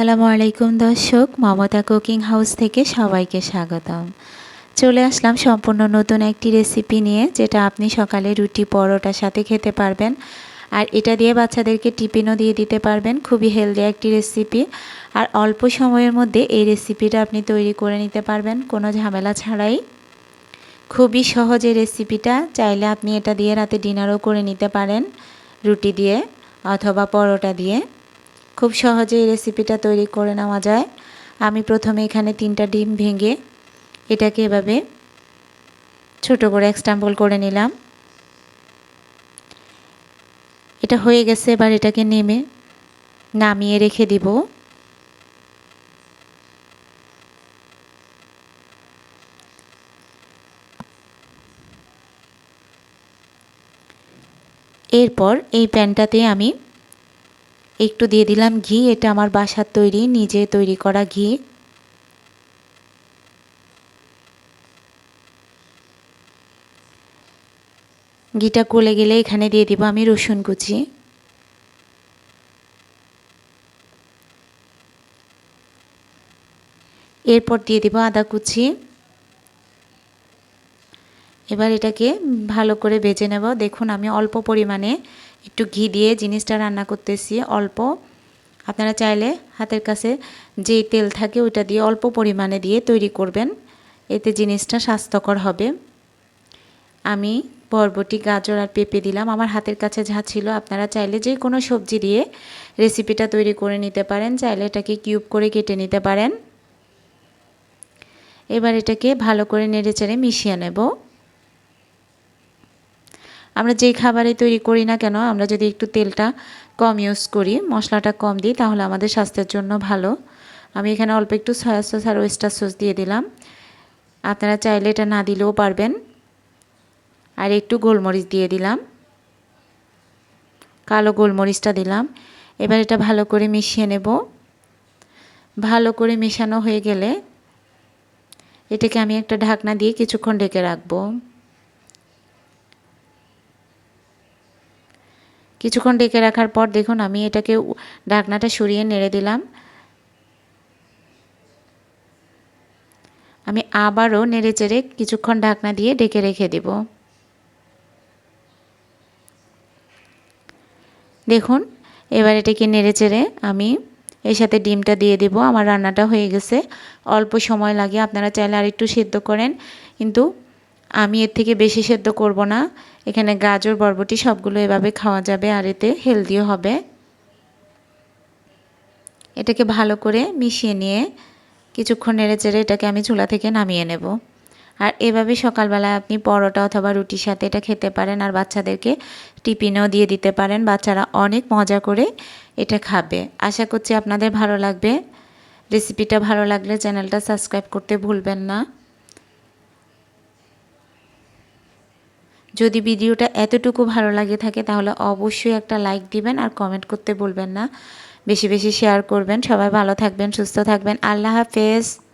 আসসালামু আলাইকুম দর্শক, মমতা কুকিং হাউস থেকে সবাইকে স্বাগতম। চলে আসলাম সম্পূর্ণ নতুন একটি রেসিপি নিয়ে, যেটা আপনি সকালে রুটি পরোটার সাথে খেতে পারবেন। আর এটা দিয়ে বাচ্চাদেরকে টিফিনও দিয়ে দিতে পারবেন, খুবই হেলদি একটি রেসিপি। আর অল্প সময়ের মধ্যে এই রেসিপিটা আপনি তৈরি করে নিতে পারবেন, কোনো ঝামেলা ছাড়াই। খুবই সহজ এই রেসিপিটা, চাইলে আপনি এটা দিয়ে রাতে ডিনারও করে নিতে পারেন, রুটি দিয়ে অথবা পরোটা দিয়ে। খুব সহজে এই রেসিপিটা তৈরি করে নেওয়া যায়। আমি প্রথমে এখানে তিনটা ডিম ভেঙে এটাকে এভাবে ছোট করে এক্সটাম্পল করে নিলাম। এটা হয়ে গেছে, এবার এটাকে নেমে নামিয়ে রেখে দিব। এরপর এই প্যানটাতে আমি একটু দিয়ে দিলাম ঘি, এটা আমার বাসার তৈরি, নিজে তৈরি করা ঘি। ঘিটা গলে গেলে এখানে দিয়ে দিব আমি রসুন কুচি। এরপর দিয়ে দিব আদা কুচি। এবার এটাকে ভালো করে বেজে নেব। দেখুন, আমি অল্প পরিমাণে একটু ঘি দিয়ে জিনিসটা রান্না করতেছি। অল্প। আপনারা চাইলে হাতের কাছে যেই তেল থাকে ওইটা দিয়ে অল্প পরিমাণে দিয়ে তৈরি করবেন। এতে জিনিসটা স্বাস্থ্যকর হবে। আমি বরবটি, গাজর আর পেঁপে দিলাম। আমার হাতের কাছে যা ছিল, আপনারা চাইলে যে কোনো সবজি দিয়ে রেসিপিটা তৈরি করে নিতে পারেন। চাইলে এটাকে কিউব করে কেটে নিতে পারেন। এবার এটাকে ভালো করে নেড়ে চেড়ে মিশিয়ে নেব। আমরা যেই খাবারে তৈরি করি না কেন, আমরা যদি একটু তেলটা কম ইউজ করি, মশলাটা কম দিই, তাহলে আমাদের স্বাস্থ্যের জন্য ভালো। আমি এখানে অল্প একটু সয়া সস আর ওয়েস্টার সস দিয়ে দিলাম। আপনারা চাইলে এটা না দিলেও পারবেন। আর একটু গোলমরিচ দিয়ে দিলাম। কালো গোলমরিচটা দিলাম। এবার এটা ভালো করে মিশিয়ে নেব। ভালো করে মেশানো হয়ে গেলে এটাকে আমি একটা ঢাকনা দিয়ে কিছুক্ষণ ঢেকে রাখব। কিছুক্ষণ ডেকে রাখার পর দেখুন আমি এটাকে ঢাকনাটা সরিয়ে নেড়ে দিলাম। আমি আবারও নেড়ে চেড়ে কিছুক্ষণ ঢাকনা দিয়ে ডেকে রেখে দেব। দেখুন, এবার এটাকে নেড়ে চেড়ে আমি এর সাথে ডিমটা দিয়ে দেব। আমার রান্নাটা হয়ে গেছে। অল্প সময় লাগে, আপনারা চাইলে আর একটু সেদ্ধ করেন। কিন্তু আমি এর থেকে বেশি সেদ্ধ করব না। এখানে গাজর, বরবটি সবগুলো এভাবে খাওয়া যাবে আর এতে হেলদিও হবে। এটাকে ভালো করে মিশিয়ে নিয়ে কিছুক্ষণ নেড়ে চেড়ে এটাকে আমি চুলা থেকে নামিয়ে নেব। আর এভাবে সকালবেলায় আপনি পরোটা অথবা রুটির সাথে এটা খেতে পারেন আর বাচ্চাদেরকে টিফিনেও দিয়ে দিতে পারেন। বাচ্চারা অনেক মজা করে এটা খাবে। আশা করছি আপনাদের ভালো লাগবে। রেসিপিটা ভালো লাগলে চ্যানেলটা সাবস্ক্রাইব করতে ভুলবেন না। যদি ভিডিওটা এতটুকু ভালো লাগে থাকে, তাহলে অবশ্যই একটা লাইক দিবেন আর কমেন্ট করতে বলবেন না। বেশি বেশি শেয়ার করবেন। সবাই ভালো থাকবেন, সুস্থ থাকবেন। আল্লাহ হাফেজ।